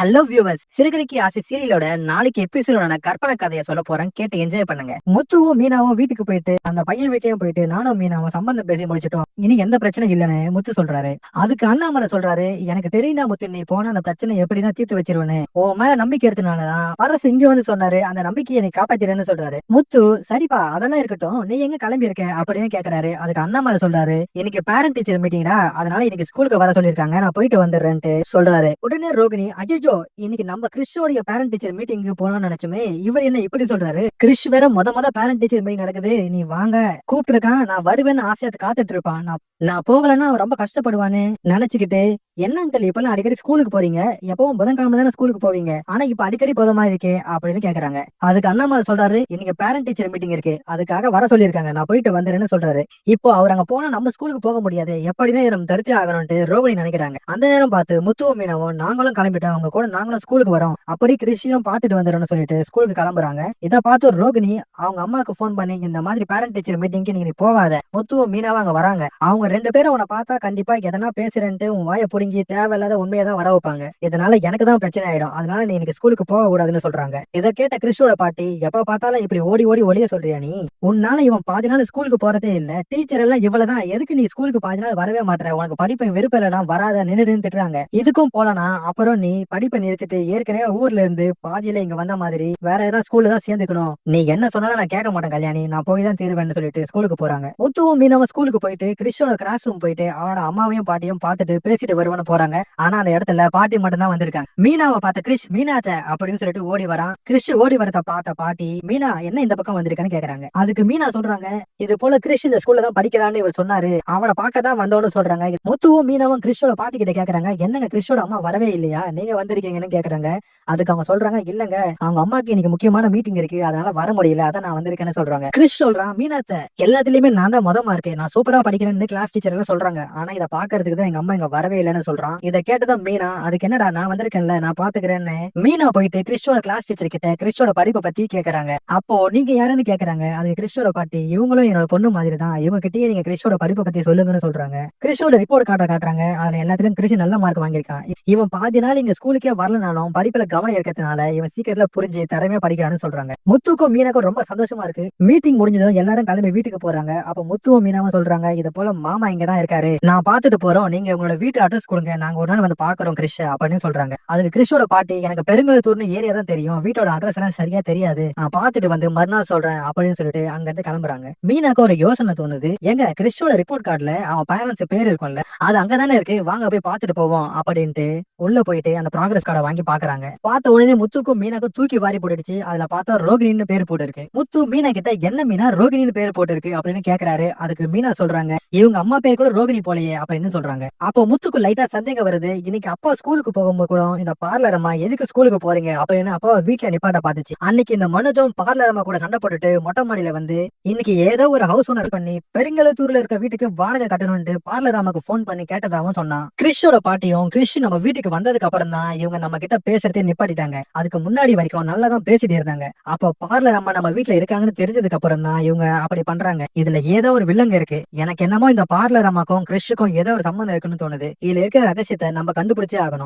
Hello viewers சிறுகடிக்கு ஆசை சீரியலோட நாளைக்கு எபிசோட கற்பனை கதையை சொல்ல போறேன். கேட்டு என்ஜாய் பண்ணுங்க. முத்துவும் மீனாவும் வீட்டுக்கு போயிட்டு அந்த பையன் வீட்டையும் போயிட்டு நானும் மீனாவும் சம்பந்தம் பேசி முடிச்சிட்டோம். இனி எந்த பிரச்சனையும் இல்லைன்னு முத்து சொல்றாரு. அதுக்கு அண்ணாமலை சொல்றாரு எனக்கு தெரியும்னா முத்து நீ போன அந்த பிரச்சனை எப்படின்னா தீர்த்து வச்சிருவேன்னு. உன் மேல நம்பிக்கை எடுத்தனாலதான் அரசு இங்க வந்து சொன்னாரு அந்த நம்பிக்கையை நீ காப்பாத்திடுன்னு சொல்றாரு. முத்து சரிப்பா அதெல்லாம் இருக்கட்டும். நீ எங்க கிளம்பி இருக்க? அப்படின்னு கேக்குறாரு. அதுக்கு அண்ணாமலை சொல்றாரு இன்னைக்கு பேரண்ட் டீச்சர் மீட்டிங்டா அதனால இன்னைக்கு ஸ்கூலுக்கு வர சொல்லிருக்காங்க நான் போயிட்டு வந்துடுறேன்ட்டு சொல்றாரு. உடனே ரோகிணி ஐயோ இன்னைக்கு நம்ம கிறிஷோடைய பேரண்ட் டீச்சர் மீட்டிங்க்கு போனோம்னு நினைச்சுமே இவர் என்ன இப்படி சொல்றாரு? கிறிஷ் வேற மொத மொத பேரண்ட் டீச்சர் மீட்டிங் நடக்குது நீ வாங்க. கூப்பிட்டுருக்கான் நான் வருவேன்னு ஆசையா காத்துட்டு இருப்பான் நான் நான் போகலன்னா அவன் ரொம்ப கஷ்டப்படுவான்னு நினைச்சுக்கிட்டு என்ன அங்கிள் இப்பெல்லாம் அடிக்கடி ஸ்கூலுக்கு போறீங்க? எப்பவும் புதன்கிழமை தானே ஸ்கூலுக்கு போவீங்க? ஆனா இப்ப அடிக்கடி போதமா இருக்கே அப்படின்னு கேக்குறாங்க. அதுக்கு அண்ணாமலை சொல்றாரு இன்னைக்கு பேரண்ட் டீச்சர் மீட்டிங் இருக்கு. அதுக்காக வர சொல்லியிருக்காங்க. நான் போயிட்டு வந்துறேன்னு சொல்றாரு. இப்போ அவர் அங்க போனா நம்ம ஸ்கூலுக்கு போக முடியாது. எப்படின்னா இதை நம்ம தடுத்தே ஆகணும்ட்டு ரோகிணி நினைக்கிறாங்க. அந்த நேரம் பார்த்து முத்துவ மீனவும் நாங்களும் கிளம்பிட்டோம். அவங்க கூட நாங்களும் ஸ்கூலுக்கு வரோம். அப்படி கிருஷியும் பார்த்துட்டு வந்துடும்னு சொல்லிட்டு ஸ்கூலுக்கு கிளம்புறாங்க. இதை பார்த்து ரோகிணி அவங்க அம்மாவுக்கு ஃபோன் பண்ணி இந்த மாதிரி பேரண்ட் டீச்சர் மீட்டிங்க்கு நீங்க போகாத. முத்துவும் மீனாவும் அங்க வராங்க. அவங்க ரெண்டு பேரும் உன்னை பார்த்தா கண்டிப்பா எதனா பேசுறேன்ட்டு உன் வாயை புடுங்கி தேவையில்லாத உண்மையை தான் வர வைப்பாங்க. இதனால எனக்கு தான் பிரச்சனை ஆயிடும். அதனால நீ எனக்கு ஸ்கூலுக்கு போக கூடாதுன்னு சொல்றாங்க. இதை கேட்ட கிறிஸ்டோட பாட்டி எப்ப பார்த்தாலும் இப்படி ஓடி ஓடி ஒளிய சொல்றியா நீ? உன்னால இவன் பாதி நாள் ஸ்கூலுக்கு போறதே இல்ல. டீச்சர் எல்லாம் இவ்வளவுதான். எதுக்கு நீ ஸ்கூலுக்கு பாதி நாள் வரவே மாட்டேற? உனக்கு படிப்பை வெறுப்பு இல்லைனா வராத. நின்னுடுன்னு திட்டுறாங்க. இதுக்கும் போலனா அப்புறம் நீ படிப்பை நிறுத்திட்டு ஏற்கனவே ஊர்ல இருந்து பாதியில இங்க வந்த மாதிரி வேற யாராவது ஸ்கூல்ல தான் சேர்ந்துக்கணும். நீ என்ன சொன்னாலும் நான் கேட்க மாட்டேன் கல்யாணி. நான் போய் தான் தீருவேன்னு சொல்லிட்டு ஸ்கூலுக்கு போறாங்க. முத்துவும் மீனவ ஸ்கூலுக்கு போயிட்டு கிறிஸ்டோட கிளாஸ் ரூம் போயிட்டு அவனோட அம்மாவையும் பாட்டியும் பார்த்துட்டு பேசிட்டு வருவான்னு போறாங்க. ஆனா அந்த இடத்துல பாட்டி மட்டும் தான் வந்திருக்காங்க. மீனாவை பார்த்த கிறிஷ் மீனாத்த அப்படின்னு சொல்லிட்டு ஓடி வரான். கிறிஷ் ஓடி வரத பார்த்த பாட்டி மீனா என்ன இந்த பக்கம் வந்திருக்கான்னு கேக்குறாங்க. அதுக்கு மீனா சொல்றாங்க இது போல கிறிஷ் இந்த ஸ்கூல்ல தான் படிக்கிறான்னு இவர் சொன்னாரு. அவனை பார்க்க தான் வந்தோன்னு சொல்றாங்க. முத்துவும் மீனாவும் கிறிஷோட பாட்டி கிட்ட கேக்குறாங்க என்னங்க கிறிஷோட அம்மா வரவே இல்லையா? நீங்க வந்து வந்திருக்கீங்கன்னு கேக்குறாங்க. அதுக்கு அவங்க சொல்றாங்க இல்லங்க அவங்க அம்மாக்கு இன்னைக்கு முக்கியமான மீட்டிங் இருக்கு. அதனால வர முடியல. அதான் நான் வந்திருக்கேன்னு சொல்றாங்க. கிறிஸ் சொல்றான் மீனத்தை எல்லாத்துலயுமே நான் தான் மொதமா இருக்கேன் நான் சூப்பரா படிக்கிறேன்னு கிளாஸ் டீச்சர் எல்லாம் சொல்றாங்க. ஆனா இதை பாக்குறதுக்கு தான் எங்க அம்மா இங்க வரவே இல்லைன்னு சொல்றான். இதை கேட்டதான் மீனா அதுக்கு என்னடா நான் வந்திருக்கேன்ல நான் பாத்துக்கிறேன்னு. மீனா போயிட்டு கிறிஸ்டோட கிளாஸ் டீச்சர் கிட்ட கிறிஸ்டோட படிப்பை பத்தி கேக்குறாங்க. அப்போ நீங்க யாருன்னு கேக்குறாங்க? அது கிறிஸ்டோட பாட்டி இவங்களும் என்னோட பொண்ணு மாதிரி தான் இவங்க கிட்டயே நீங்க கிறிஸ்டோட படிப்பை பத்தி சொல்லுங்கன்னு சொல்றாங்க. கிறிஸ்டோட ரிப்போர்ட் காட்ட காட்டுறாங்க. அதுல எல்லாத்துலயும் கிறிஸ் நல்ல மார்க் வாங்கியிருக்கான். இவன் பாதி நாள் இங்க ஸ்கூலுக்கே வரலனாலும் படிப்புல கவனம் இருக்கிறதுனால இவன் சீக்கிரத்துல புரிஞ்சு திறமையா படிக்கிறான்னு சொல்றாங்க. முத்துக்கும் மீனாக்கும் ரொம்ப சந்தோஷமா இருக்கு. மீட்டிங் முடிஞ்சதும் எல்லாரும் கிளம்பி வீட்டுக்கு போறாங்க. அப்ப முத்துவும் மீனாவும் சொல்றாங்க இது போல மாமா இங்க தான் இருக்காரு. நான் பாத்துட்டு போறோம். நீங்க உங்களோட வீட்டு அட்ரஸ் கொடுங்க. நாங்க ஒரு நாள் வந்து பாக்குறோம் கிறிஷ் அப்படின்னு சொல்றாங்க. அதுக்கு கிறிஷோட பாட்டி எனக்கு பெருங்குளத்தூர்னு ஏரியா தான் தெரியும். வீட்டோட அட்ரஸ் எல்லாம் சரியா தெரியாது. நான் பாத்துட்டு வந்து மறுநாள் சொல்றேன் அப்படின்னு சொல்லிட்டு அங்க இருந்து கிளம்புறாங்க. மீனாக்கு ஒரு யோசனை தோணுது. எங்க கிறிஷோட ரிப்போர்ட் கார்டுல அவன் பேரண்ட்ஸ் பேர் இருக்கும்ல. அது அங்கதானே இருக்கு. வாங்க போய் பாத்துட்டு போவோம் அப்படின்ட்டு உள்ள போயிட்டு அந்த ப்ராக்ரஸ் கார்டை வாங்கி பாக்குறாங்க. பார்த்த உடனே முத்துக்கும் மீனாக்கும் தூக்கி வாரி போட்டுடுச்சு. அதுல பார்த்தா ரோகிணின்னு பேர் போட்டுருக்கு. முத்து மீனா கிட்ட என்ன மீனா? ரோகிணின்னு பேர் போட்டுருக்கு. அப்படின்னு கேக்குறாரு. அதுக்கு மீனா சொல்றாங்க இவங்க அம்மா பேர் கூட ரோகிணி போலயே அப்படின்னு சொல்றாங்க. அப்போ முத்துக்கு லைட்டா சந்தேகம் வருது. இன்னைக்கு அப்பா ஸ்கூலுக்கு போகும்போது கூட இந்த பார்லர் அம்மா எதுக்கு ஸ்கூலுக்கு போறீங்க? அப்படின்னு அப்பா வீட்டுல நிப்பாட்ட பாத்துச்சு அன்னைக்கு இந்த மனோஜும் பார்லர் அம்மா கூட சண்டை போட்டுட்டு மொட்டை மாடியில வந்து இன்னைக்கு ஏதோ ஒரு ஹவுஸ் ஓனர் பண்ணி பெருங்கலத்தூர்ல இருக்க வீட்டுக்கு வாடகை கட்டணும்னு பார்லர் அம்மாக்கு போன் பண்ணி கேட்டதாகவும் சொன்னான். கிறிஷோட பாட்டியும் கிறிஷ் நம்ம வீட்டுக்கு வந்ததுக்கு அப்புறம் தான் இவங்க நம்ம கிட்ட பேசுறதே நிப்பாட்டிட்டாங்க. அதுக்கு முன்னாடி வரைக்கும் நல்லா தான் பேசிட்டு இருந்தாங்க. அப்போ பார்லர் அம்மா நம்ம வீட்டுல இருக்காங்கன்னு தெரிஞ்சதுக்கு அப்புறம் தான் இவங்க அப்படி பண்றாங்க. இதுல ஏதோ ஒரு வில்லங்க இருக்கு. எனக்கு என்னமோ இந்த பார்லர் அம்மாக்கும் கிறிஷுக்கும் ஏதோ ஒரு சம்மந்தம் இருக்குன்னு தோணுது. இதுல இருக்கிற ரகசியத்தை நம்ம கண்டுபிடிச்சே ஆகணும்.